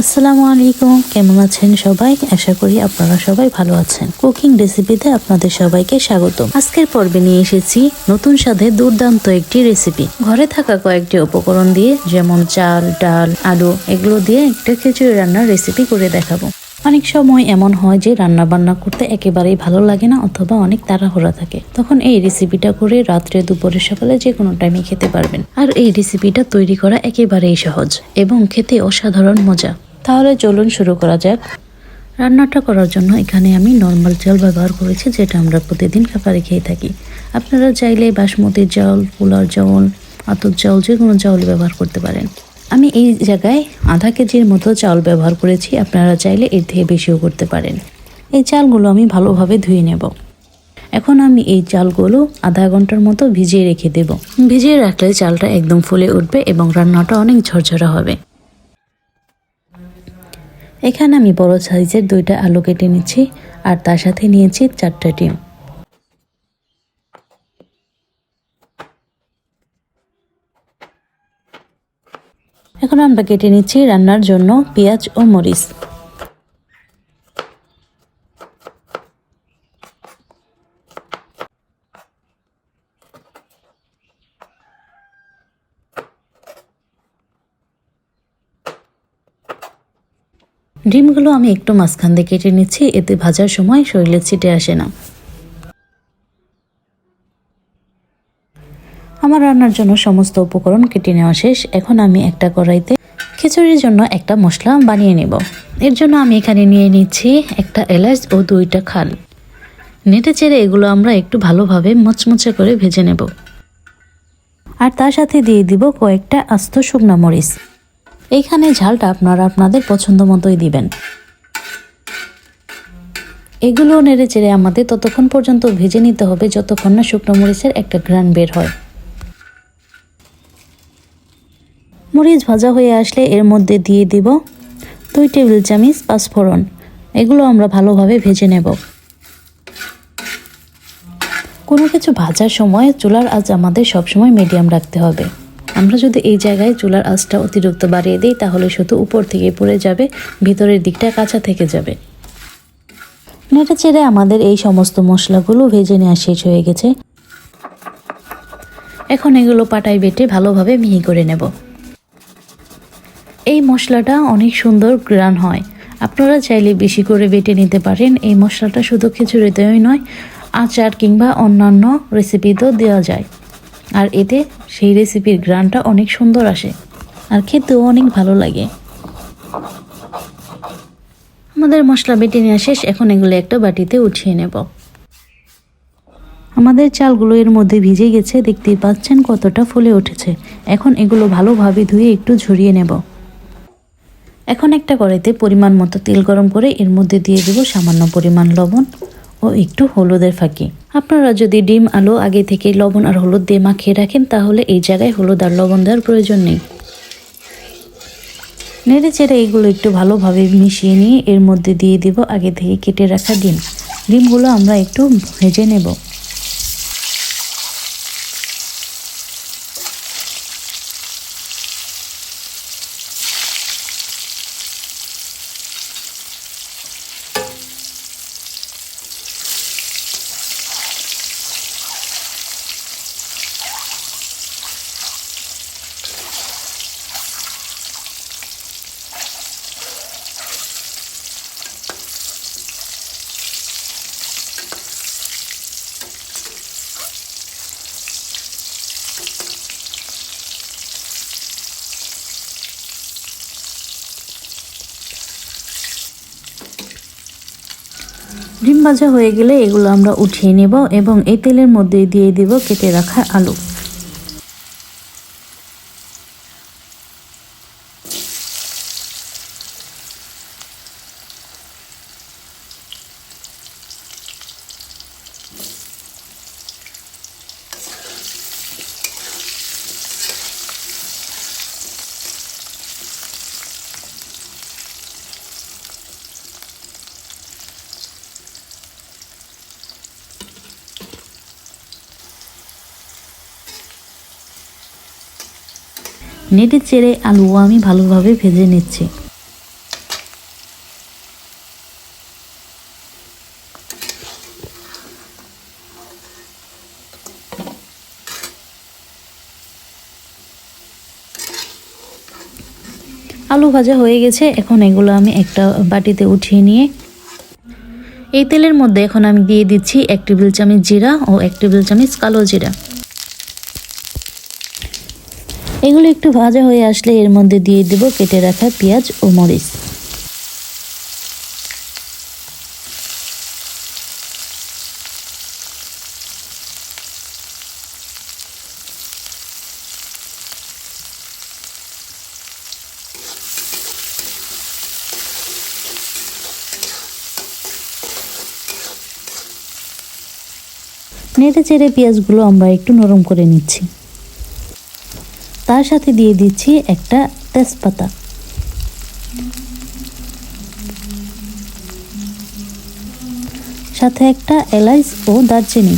আসসালামু আলাইকুম। কেমন আছেন সবাই? আশা করি আপনারা সবাই ভালো আছেন। কুকিং রেসিপিতে আপনাদের সবাইকে স্বাগত আজকের পর্বে নিয়ে এসেছি নতুন স্বাদে দুর্দান্ত একটি রেসিপি ঘরে থাকা কয়েকটি উপকরণ দিয়ে যেমন চাল, ডাল, আলু, এগুলো দিয়ে একটা খিচুড়ি রান্নার রেসিপি করে দেখাবো। অনেক সময় এমন হয় যে রান্না বান্না করতে একেবারেই ভালো লাগে না অথবা অনেক তাড়াহুড়া থাকে। তখন এই রেসিপিটা করে রাত্রে, দুপুরে, সকালে যে কোনো টাইমে খেতে পারবেন। আর এই রেসিপিটা তৈরি করা একেবারেই সহজ এবং খেতে অসাধারণ মজা। তাহলে চলুন শুরু করা যাক। রান্নাটা করার জন্য এখানে আমি নর্মাল চাল ব্যবহার করেছি, যেটা আমরা প্রতিদিন খাবারে খেয়ে থাকি। আপনারা চাইলে বাসমতি চাউল পোলার চাউল আতর চাউল যে কোনো চাউল ব্যবহার করতে পারেন। আমি এই জায়গায় আধা কেজির মতো চাউল ব্যবহার করেছি, আপনারা চাইলে এর থেকে বেশিও করতে পারেন। এই চালগুলো আমি ভালোভাবে ধুয়ে নেব। এখন আমি এই চালগুলো আধা ঘণ্টার মতো ভিজিয়ে রেখে দেব। ভিজিয়ে রাখলে চালটা একদম ফুলে উঠবে এবং রান্নাটা অনেক ঝরঝরা হবে। এখানে আমি বড় সাইজের দুইটা আলু কেটে নিচ্ছি, আর তার সাথে নিয়েছি চারটা ডিম। এখন আমরা কেটে নিচ্ছি রান্নার জন্য পেঁয়াজ ও মরিচ। ডিমগুলো আমি একটু মাঝখান দিয়ে কেটে নিচ্ছি, এতে ভাজার সময় শরীরে ছিটে আসে না। আমার রান্নার জন্য সমস্ত উপকরণ কেটে নেওয়া শেষ। এখন আমি একটা কড়াইতে খিচুড়ির জন্য একটা মশলা বানিয়ে নেব। এর জন্য আমি এখানে নিয়ে নিচ্ছি একটা এলাচ ও দুইটা খাল। নেটে চেড়ে এগুলো আমরা একটু ভালোভাবে মচমচে করে ভেজে নেব। আর তার সাথে দিয়ে দিব কয়েকটা আস্ত শুকনা মরিচ। এইখানে ঝালটা আপনারা আপনাদের পছন্দ মতোই দিবেন। এগুলো নেড়ে চেড়ে আমাদের ততক্ষণ পর্যন্ত ভেজে নিতে হবে যতক্ষণ না শুকনো মরিচের একটা ঘ্রাণ বের হয়। মরিচ ভাজা হয়ে আসলে এর মধ্যে দিয়ে দিব দুই টেবিল চামচ পাঁচফোড়ন। এগুলো আমরা ভালোভাবে ভেজে নেব। কোনো কিছু ভাজার সময় চুলার আজ আমাদের সবসময় মিডিয়াম রাখতে হবে। আমরা যদি এই জায়গায় চুলার আঁচটা অতিরিক্ত বাড়িয়ে দিই, তাহলে শুধু উপর থেকে পড়ে যাবে, ভিতরের দিকটা কাঁচা থেকে যাবে। নেড়ে চেড়ে আমাদের এই সমস্ত মশলাগুলো ভেজে নেওয়া শেষ হয়ে গেছে। এখন এগুলো পাটায় বেটে ভালোভাবে মিহি করে নেব। এই মশলাটা অনেক সুন্দর গ্রান হয়। আপনারা চাইলে বেশি করে বেটে নিতে পারেন। এই মশলাটা শুধু খিচুড়িতেই নয়, আচার কিংবা অন্যান্য রেসিপিতেও দেওয়া যায়। আর এতে সেই রেসিপির গ্রানটা অনেক সুন্দর আসে আর খেতেও অনেক ভালো লাগে। আমাদের মশলা বেটে নেওয়া শেষ, এখন এগুলো একটা বাটিতে উঠিয়ে নেব। আমাদের চালগুলো এর মধ্যে ভিজে গেছে, দেখতেই পাচ্ছেন কতটা ফুলে উঠেছে। এখন এগুলো ভালোভাবে ধুয়ে একটু ঝরিয়ে নেব। এখন একটা কড়াইতে পরিমাণ মতো তেল গরম করে এর মধ্যে দিয়ে দেব সামান্য পরিমাণ লবণ ও একটু হলুদের ফাঁকি। আপনারা যদি ডিম, আলু, আগে থেকে লবণ আর হলুদ দিয়ে মাখিয়ে রাখেন, তাহলে এই জায়গায় হলুদ আর লবণ দেওয়ার প্রয়োজন নেই। নেড়ে চেড়ে এগুলো একটু ভালোভাবে মিশিয়ে নিয়ে এর মধ্যে দিয়ে দিব আগে থেকে কেটে রাখা ডিম। ডিমগুলো আমরা একটু ভেজে নেব। ডিম ভাজা হয়ে গেলে এগুলো আমরা উঠিয়ে নেব এবং এই তেলের মধ্যে দিয়ে দেব কেটে রাখা আলু। নেটে চেড়ে আলু আমি ভালোভাবে ভেজে নিচ্ছি। আলু ভাজা হয়ে গেছে, এখন এগুলো আমি একটা বাটিতে উঠিয়ে নিয়ে এই তেলের মধ্যে এখন আমি দিয়ে দিচ্ছি এক টেবিল চামচ জিরা ও এক টেবিল চামচ কালো জিরা। এগুলো একটু ভাজা হয়ে আসলে এর মধ্যে দিয়ে দেব, কেটে রাখা পেঁয়াজ ও মরিচ। নেড়ে চেড়ে পেঁয়াজগুলো আমরা একটু নরম করে নিচ্ছি। তার সাথে দিয়ে দিচ্ছি একটা তেজপাতা। সাথে একটা এলাচ ও দারচিনি।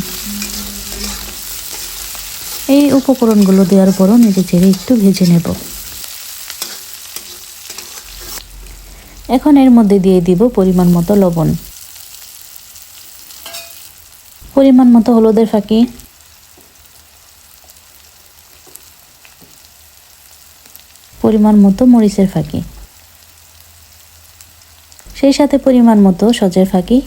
এই উপকরণগুলো দেওয়ার পরও নেড়ে চেড়ে একটু ভেজে নেব। এখন এর মধ্যে দিয়ে দিব পরিমাণ মতো লবণ। পরিমাণ মতো হলুদের ফাঁকি। পরিমাণ মতো মরিচের ফাঁকি। সেই সাথে পরিমাণ মতো সজের ফাঁকি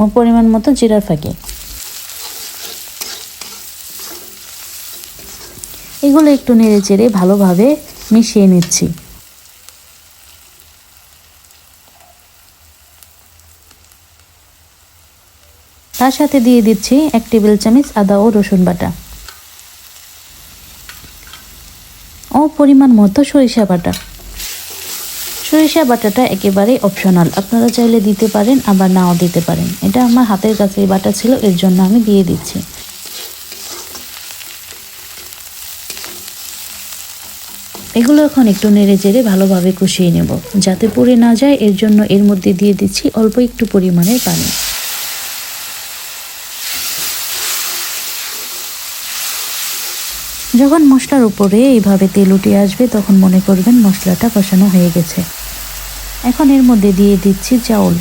ও পরিমাণ মতো জিরার ফাঁকি। এগুলো একটু নেড়ে চেড়ে ভালোভাবে মিশিয়ে নিচ্ছি। তার সাথে দিয়ে দিচ্ছি এক টেবিল চামচ আদা ও রসুন বাটা। ও পরিমাণ মতো সরিষা বাটা। সরিষা বাটাটা একেবারেই অপশনাল আপনারা চাইলে দিতে পারেন, আবার নাও দিতে পারেন। এটা আমার হাতের কাছেই বাটা ছিল, এর জন্য আমি দিয়ে দিচ্ছি। এগুলো এখন একটু নেড়ে চেড়ে ভালোভাবে কষিয়ে নেব। যাতে পুড়ে না যায়, এর জন্য এর মধ্যে দিয়ে দিচ্ছি অল্প একটু পরিমাণের পানি। যখন মশলার উপরে এইভাবে তেল উঠে আসবে, তখন মনে করবেন মশলাটা কষানো হয়ে গেছে। এখন এর মধ্যে দিয়ে দিচ্ছি চাউল।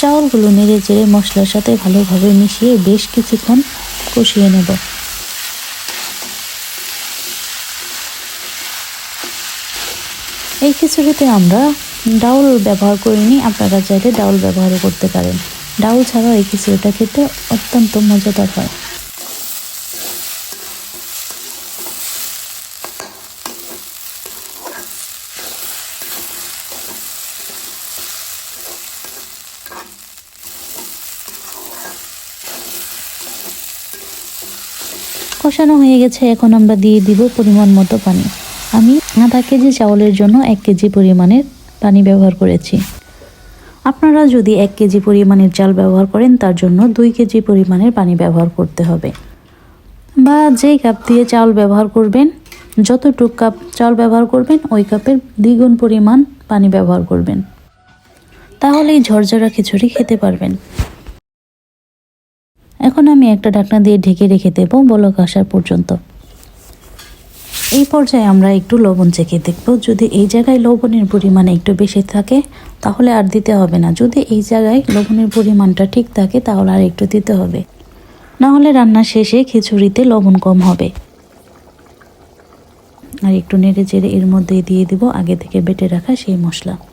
চাউলগুলো নেড়ে চেড়ে মশলার সাথে ভালোভাবে মিশিয়ে বেশ কিছুক্ষণ কষিয়ে নেব। এই খিচুড়িতে আমরা ডাউল ব্যবহার করিনি, আপনারা চাইলে ডাউল ব্যবহারও করতে পারেন। ডাউল ছাড়াও এই খিচুড়িটা খেতে অত্যন্ত মজাদার হয়। কষানো হয়ে গেছে, এখন আমরা দিয়ে দিব পরিমাণ মতো পানি। আমি আধা কেজি চাউলের জন্য এক কেজি পরিমাণের পানি ব্যবহার করেছি। আপনারা যদি এক কেজি পরিমাণের চাল ব্যবহার করেন, তার জন্য দুই কেজি পরিমাণের পানি ব্যবহার করতে হবে। বা যেই কাপ দিয়ে চাল ব্যবহার করবেন, যতটুক কাপ চাল ব্যবহার করবেন, ওই কাপের দ্বিগুণ পরিমাণ পানি ব্যবহার করবেন। তাহলেই ঝরঝরা খিচুড়ি খেতে পারবেন। এখন আমি একটা ঢাকনা দিয়ে ঢেকে রেখে দেবো বলক আসার পর্যন্ত। এই পর্যায়ে আমরা একটু লবণ চেখে দেখব। যদি এই জায়গায় লবণের পরিমাণ একটু বেশি থাকে, তাহলে আর দিতে হবে না। যদি এই জায়গায় লবণের পরিমাণটা ঠিক থাকে, তাহলে আর একটু দিতে হবে। না হলে রান্না শেষে খিচুড়িতে লবণ কম হবে। আর একটু নেড়ে চেড়ে এর মধ্যে দিয়ে দিব আগে থেকে বেটে রাখা সেই মশলা।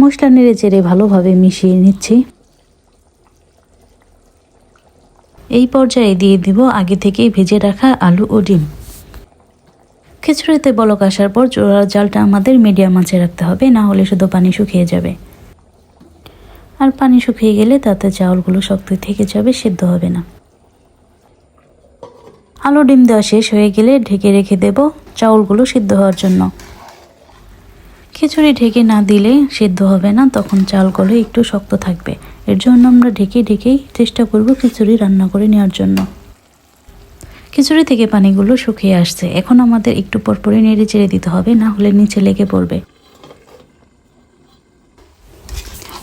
মশলা নেড়ে চেড়ে ভালোভাবে মিশিয়ে নিচ্ছি। এই পর্যায়ে দিয়ে দিব আগে থেকেই ভেজে রাখা আলু ও ডিম। খিচুড়িতে বলক আসার পর চোড়ার জালটা আমাদের মিডিয়াম আঁচে রাখতে হবে, না হলে শুধু পানি শুকিয়ে যাবে। আর পানি শুকিয়ে গেলে তাতে চাউলগুলো শক্ত থেকে যাবে, সেদ্ধ হবে না। আলু ডিম দেওয়া শেষ হয়ে গেলে ঢেকে রেখে দেব চাউলগুলো সিদ্ধ হওয়ার জন্য। খিচুড়ি ঢেকে না দিলে সিদ্ধ হবে না, তখন চালগুলো একটু শক্ত থাকবে। এর জন্য আমরা ঢেকে ঢেকেই চেষ্টা করব খিচুড়ি রান্না করে নেওয়ার জন্য। খিচুড়ি থেকে পানিগুলো শুকিয়ে আসছে। এখন আমাদের একটু পরপরই নেড়ে চেড়ে দিতে হবে, না হলে নিচে লেগে পড়বে।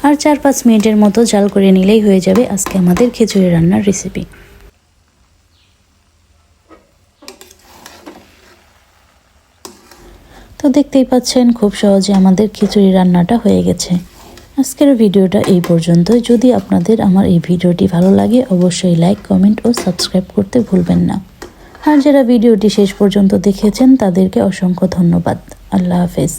আর চার পাঁচ মিনিটের মতো জাল করে নিলেই হয়ে যাবে আজকে আমাদের খিচুড়ি রান্নার রেসিপি তো দেখতেই পাচ্ছেন, খুব সহজে আমাদের খিচুড়ি রান্নাটা হয়ে গেছে। আজকের ভিডিওটা এই পর্যন্ত যদি আপনাদের আমার এই ভিডিওটি ভালো লাগে, অবশ্যই লাইক কমেন্ট ও সাবস্ক্রাইব করতে ভুলবেন না। আর যারা ভিডিওটি শেষ পর্যন্ত দেখেছেন, তাদেরকে অসংখ্য ধন্যবাদ। আল্লাহ হাফেজ।